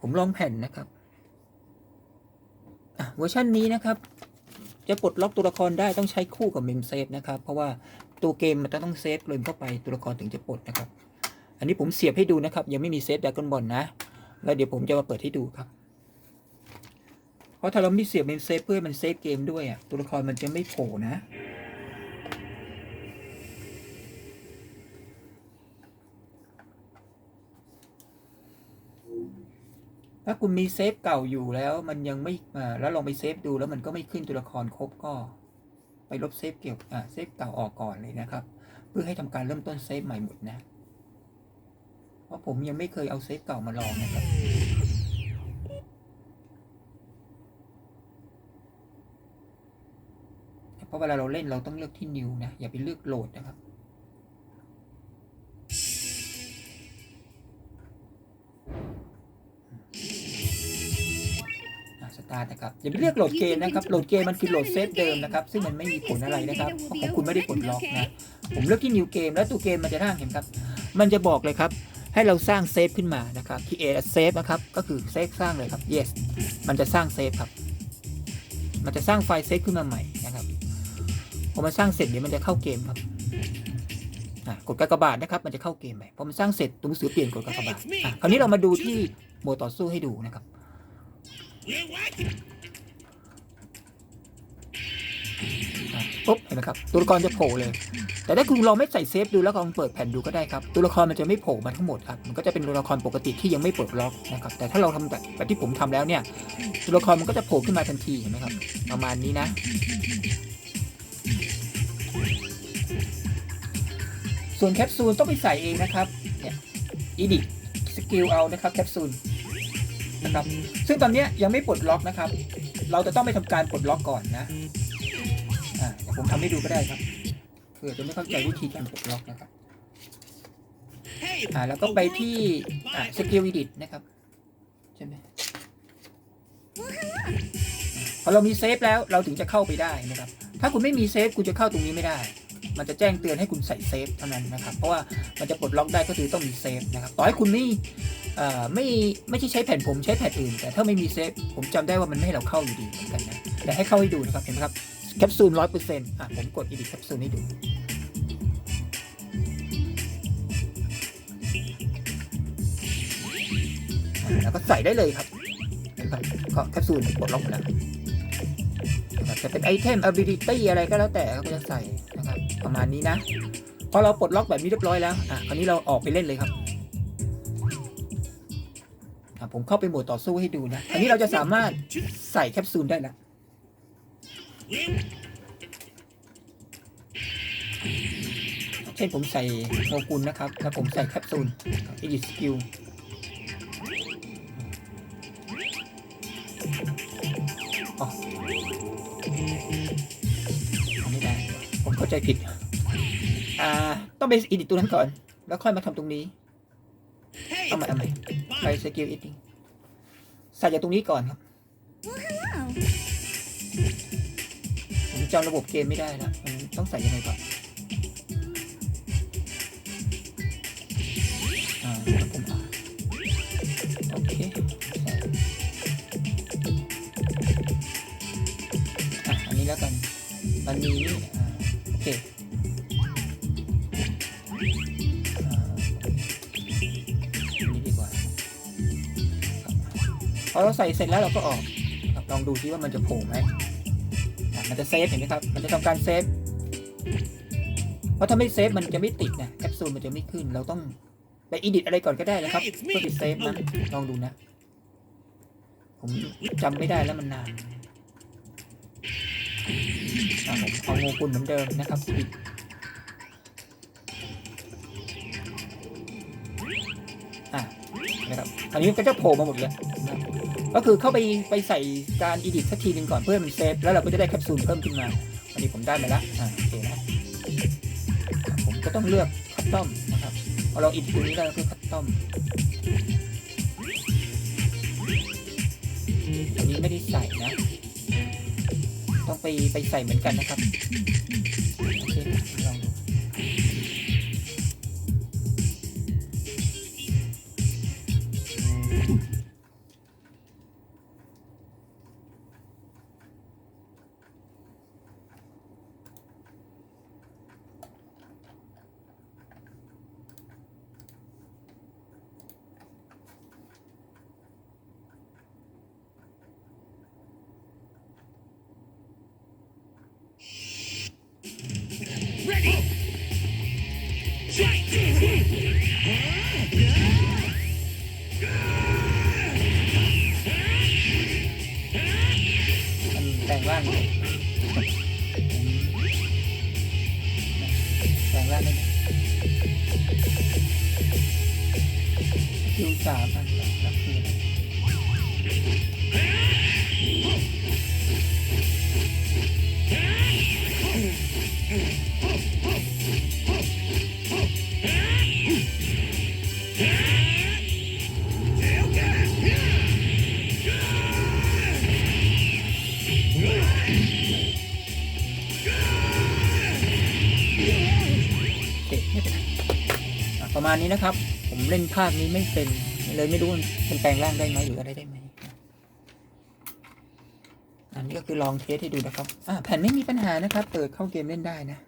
ผมลองแผ่นนะครับเวอร์ชันนี้นะครับ จะปลดล็อกตัวละครได้ต้องใช้คู่กับเมมเซฟนะครับ เพราะว่าตัวเกมมันจะต้องเซฟเกมเข้าไปตัวละครถึงจะปลดนะครับ อันนี้ผมเสียบให้ดูนะครับ ยังไม่มีเซฟดากอนบอลนะ แล้วเดี๋ยวผมจะมาเปิดให้ดูครับ เพราะถ้าเราไม่เสียบเมมเซฟเพื่อมันเซฟเกมด้วยอะตัวละครมันจะไม่โผล่นะ ถ้าคุณมีเซฟเก่าอยู่แล้ว มันยังไม่อ่าแล้วลองไปเซฟดูแล้วมันก็ไม่ขึ้นตัวละครครบก็ ไปลบเซฟเกี่ยวอ่าเซฟเก่าออกก่อนเลยนะครับ เพื่อให้ทำการเริ่มต้นเซฟใหม่หมดนะ เพราะผมยังไม่เคยเอาเซฟเก่ามาลองนะครับเพราะเวลาเราเล่นเราต้องเลือกที่ new นะอย่าไปเลือกโหลดนะครับ สตาร์ทนะครับอย่าไปเลือกโหลดเกมนะครับโหลดเกมมันคือโหลดเซฟเดิมนะครับซึ่งมันไม่มีผลอะไรนะครับเพราะของคุณไม่ได้ปลดล็อกนะผมเลือกที่ new game แล้วตัวเกมมันจะร่างเห็นครับ มันจะบอกเลยครับให้เราสร้างเซฟขึ้นมานะครับ create a save นะครับก็คือเซฟสร้างเลยครับ yes มันจะสร้างเซฟครับ มันจะสร้างไฟล์เซฟขึ้นมาใหม่นะครับพอมันสร้างเสร็จเดี๋ยวมันจะเข้าเกมครับอะกดกากบาทนะครับ มันจะเข้าเกมไปพอมันสร้างเสร็จตัวหนังสือเปลี่ยนกดกากบาทอะคราวนี้เรามาดูที่โหมดต่อสู้ให้ดูนะครับอะ ปุ๊บเห็นไหมครับตัวละครจะโผล่เลย แต่ถ้าคุณลองไม่ใส่เซฟดูแล้วลองเปิดแผ่นดูก็ได้ครับ ตัวละครมันจะไม่โผล่มาทั้งหมดครับมันก็จะเป็นตัวละครปกติที่ยังไม่เปลดล็อกนะครับ แต่ถ้าเราทำแบบแบบที่ผมทำแล้วเนี่ย ตัวละครมันก็จะโผล่ขึ้นมาทันทีเห็นไหมครับ ประมาณนี้นะส่วนแคปซูลต้องไปใส่เองนะครับเนี่ยอีดิสกิลเอานะครับแคปซูล นะครับ ซึ่งตอนนี้ยังไม่ปลดล็อกนะครับ เราจะต้องไปทำการปลดล็อกก่อนนะอ่าผมทำให้ดูก็ได้ครับเผื่อจะไม่เข้าใจวิธีการปลดล็อกนะครับอ่าแล้วก็ไปที่อ่าสกิลวิดิตนะครับใช่ไหมพอเรามีเซฟแล้วเราถึงจะเข้าไปได้นะครับ ถ้าคุณไม่มีเซฟคุณจะเข้าตรงนี้ไม่ได้ มันจะแจ้งเตือนให้คุณใส่เซฟเท่านั้นนะครับ เพราะว่ามันจะปลดล็อกได้ก็คือต้องมีเซฟนะครับ ต่อให้คุณไม่ไม่ไม่ใช่ใช้แผ่นผมใช้แผ่นอื่น แต่ถ้าไม่มีเซฟผมจำได้ว่ามันไม่ให้เราเข้าอยู่ดีเหมือนกันนะ แต่ให้เข้าให้ดูนะครับ เห็นไหมครับ แคปซูลร้อยเปอร์เซ็นต์อะผมกดอีดิแคปซูลให้ดูแล้วก็ใส่ได้เลยครับเห็นไหมครับก็แคปซูลปลดล็อกหมดแล้วจะเป็นไอเทม ability อะไรก็แล้วแต่ก็จะใส่ ประมาณนี้นะ พอเราปลดล็อกแบบนี้เรียบร้อยแล้ว อะ คราวนี้เราออกไปเล่นเลยครับอะผมเข้าไปโหมดต่อสู้ให้ดูนะ อันนี้เราจะสามารถใส่แคปซูลได้ล้วเช่นผมใส่โมกุลนะครับ แล้วผมใส่แคปซูล edit skill อ๋อไม่ได้ ผมเข้าใจผิด อ่า ต้องไป edit ตัวนั้นก่อน แล้วค่อยมาทำตรงนี้ เอาใหม่เอาใหม่ไปสกิล editing ใส่จากตรงนี้ก่อนครับ ผมจำระบบเกมไม่ได้แล้วมันต้องใส่ยังไงก่อนอ่าแล้วผมโอเคอะอันนี้แล้วกัน มันมีนี่ พอเราใส่เสร็จแล้วเราก็ออกครับลองดูซิว่ามันจะโผล่ไหมอะมันจะเซฟเห็นไหมครับ มันจะทำการเซฟ เพราะถ้าไม่เซฟมันจะไม่ติดนะแคปซูลมันจะไม่ขึ้น เราต้องไปอีดิทอะไรก่อนก็ได้นะครับเพื่อติดเซฟนะลองดูนะ ผมจำไม่ได้แล้วมันนานอะผมเอาโงกุลเหมือนเดิมนะครับปิดอะนะครับอันนี้ก็จะโผล่มาหมดเลยนะครับ ก็คือเข้าไปไปใส่การอีดิทสักทีหนึ่งก่อนเพื่อมันเซฟแล้วเราก็จะได้แคปซูลเพิ่มขึ้นมาอันนี้ผมได้มาแล้วอ่าโอเคนะผมก็ต้องเลือกคัสตอมนะครับพอเราอินตรงนี้แล้วก็คัสตอมอันนี้ไม่ได้ใส่นะ ต้องไปไปใส่เหมือนกันนะครับ ษาบ้าครัประมาณนี้นะครับ ผมเล่นภาคนี้ไม่เป็น เลยไม่รู้มันแปลงร่างได้ไหมหรืออะไรได้ไหมอันนี้ก็คือลองเทสให้ดูนะครับอ่าแผ่นไม่มีปัญหานะครับ เปิดเข้าเกมเล่นได้นะ